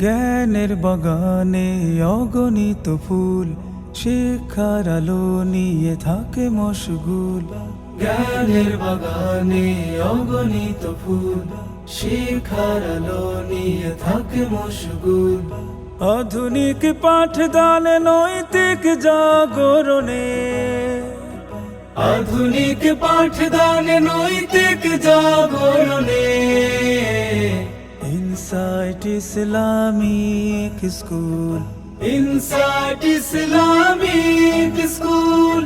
জ্ঞানের বাগানে অগণিত ফুল, শিক্ষার আলো নিয়ে থাকে মশগুল। জ্ঞানের বাগানে অগণিত ফুল, শিক্ষার আলো নিয়ে থাকে মশগুল। আধুনিক পাঠদানে, নৈতিক জাগরণে। আধুনিক পাঠদানে, নৈতিক জাগরণে। Islamic school insight Islamic school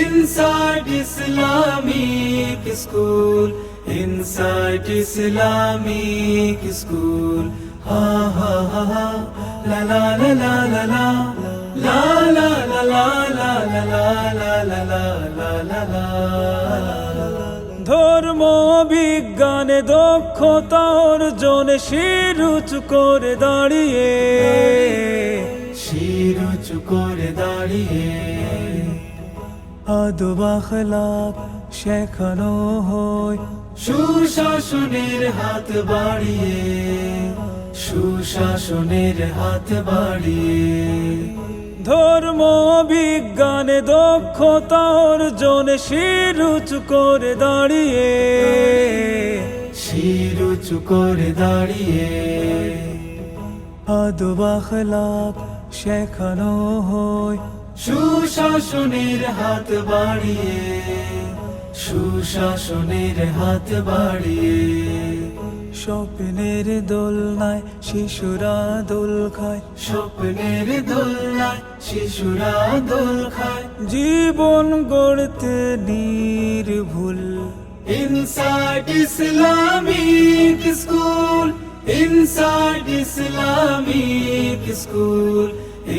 insight Islamic school insight Islamic school হা হা হা হা লা লা লা লা লা লা লা লা লা লা লা লা লা লা লা লা লা লা ধর্ম বিজ্ঞানে দক্ষতা অর্জনে শিরুচু করে দাঁড়িয়ে। শিরুচু করে দাঁড়িয়ে। আদবাখলাপ শেখানো হয়। সুশাসনের হাত বাড়িয়ে। সুশাসনের হাত বাড়িয়ে। ধর্ম বিজ্ঞানে দক্ষতা অর্জনে শিরুচু করে দাঁড়িয়ে। শিরুচু করে দাঁড়িয়ে। আদবাখলাপ শেখানো হয়। সুশাসনের হাত বাড়িয়ে সুশাসনের হাত বাড়িয়ে। স্বপ্নের দোলনায় শিশুরা দোল খায়। স্বপ্নের দোলনায় শিশুরা দোল খায়। জীবন গড়তে নির্ভুল। Inside Islamic school inside Islamic school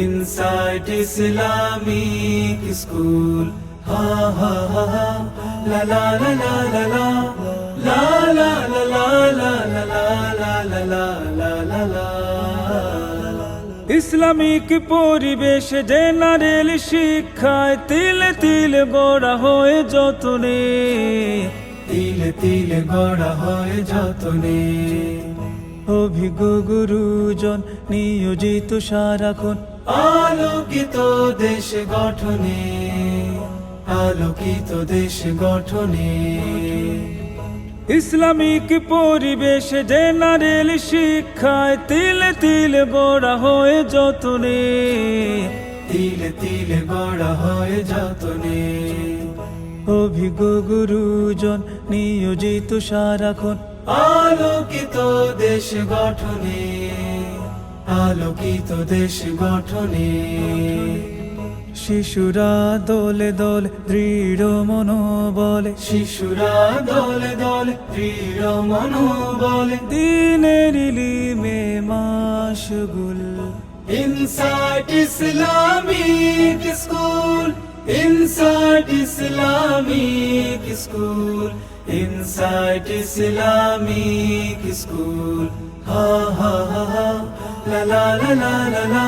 inside Islamic school. হা হা হা লা লা লা লা লা লা লা ইসলামিক পরিবেশ জেনারেল শিক্ষায় তিলে তিলে গড়া হয়ে যতনে। তিলে তিলে গড়া হয়ে যতনে। অভিজ্ঞ গুরুজন নিয়োজিত সারাক্ষণ। আলোকিত দেশ গঠনে। আলোকিত দেশ গঠনে। ইসলামিক পরিবেশ জেনারেল শিক্ষায় তিল তিল গড়া হয়ে যতনে। তিলে তিলে গড়া হয়ে যতনে। অভিজ্ঞ গুরুজন নিয়োজিত সারাক্ষণ। আলোকিত দেশ গঠনে। আলোকিত দেশ গঠনে। শিশুরা দলে দলে দৃঢ় মনোবলে। শিশুরা দলে দলে দৃঢ় মনোবলে। দিনের ইলিমে মাসগুল insight Islamic school insight Islamic school insight Islamic school. হা হা হা লা লা লা লা লা।